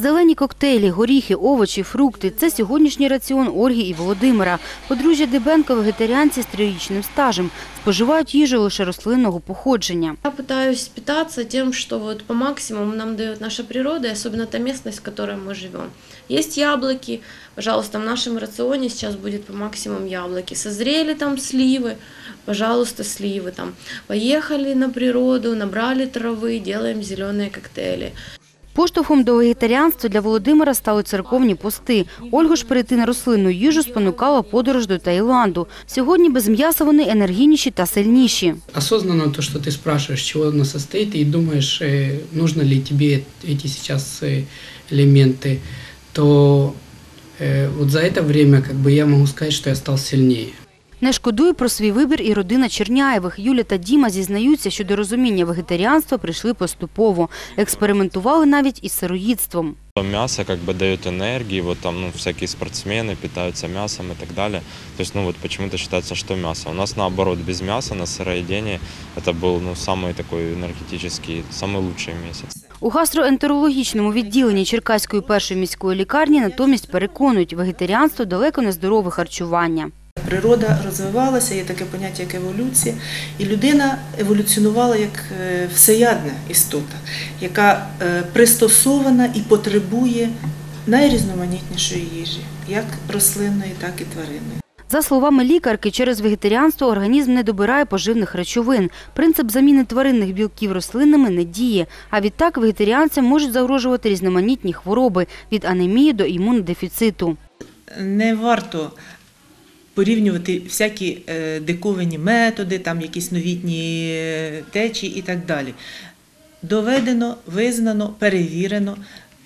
Зелені коктейлі, горіхи, овочі, фрукти – це сьогоднішній раціон Ольги і Володимира. Подружжя Дебенко – вегетаріанці з трирічним стажем. Споживають їжу лише рослинного походження. Я пытаюсь питаться тем, что вот по максимуму нам дает наша природа, и особенно та местность, в которой мы живем. Есть яблоки, пожалуйста, в нашем рационе сейчас будет по максимуму яблоки. Созрели там сливы, пожалуйста, сливы там. Поехали на природу, набрали травы, делаем зеленые коктейли. Поштовхом до вегетаріанства для Володимира стали церковні пости. Ольгу ж перейти на рослинну їжу спонукала подорож до Таїланду. Сьогодні без м'яса вони енергійніші та сильніші. осознанно то, что ты спрашиваешь, чего оно состоит, и думаешь, э, нужно ли тебе эти сейчас э, элементы, то э, вот за это время как бы я могу сказать, что я стал сильнее. Не шкодує про свій вибір і родина Черняєвих. Юля та Діма зізнаються, що до розуміння вегетаріанства прийшли поступово. Експериментували навіть із сироїдством. Мясо как бы дает энергии, вот там ну, всякие спортсмены питаются мясом и так далее. То есть, ну вот почему-то считается, что мясо. У нас наоборот, без мяса на сыроедение это был ну, самый такой энергетический, самый лучший месяц. У гастроентерологічному відділенні Черкаської першої міської лікарні натомість переконують, вегетаріанство далеко не здорове харчування. Природа розвивалася, є таке поняття як еволюція, і людина еволюціонувала як е, всеядна істота, яка е, пристосована і потребує найрізноманітнішої їжі, як рослинної, так і тваринної. За словами лікарки, через вегетаріанство організм не добирає поживних речовин. Принцип заміни тваринних білків рослинними не діє. А відтак вегетаріанцям можуть загрожувати різноманітні хвороби від анемії до імунодефіциту. Не варто порівнювати всякі е, диковинні методи, там якісь новітні е, течії і так далі. Доведено, визнано, перевірено.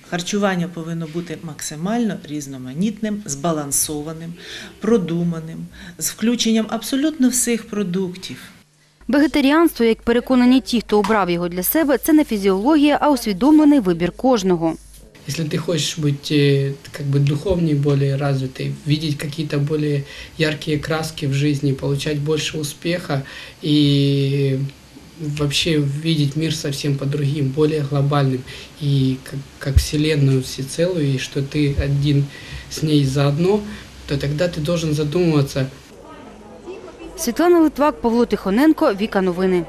Харчування повинно бути максимально різноманітним, збалансованим, продуманим, з включенням абсолютно всіх продуктів. Вегетаріанство, як переконані ті, хто обрав його для себе, це не фізіологія, а усвідомлений вибір кожного. Если ты хочешь быть э, как бы духовнее, более развитой, видеть какие-то более яркие краски в жизни, получать больше успеха и вообще видеть мир совсем по другим, более глобальным, и как, как Вселенную всецелую, и что ты один с ней заодно, то тогда ты должен задумываться, Світлана Литвак, Павло Тихоненко, Віка Новини.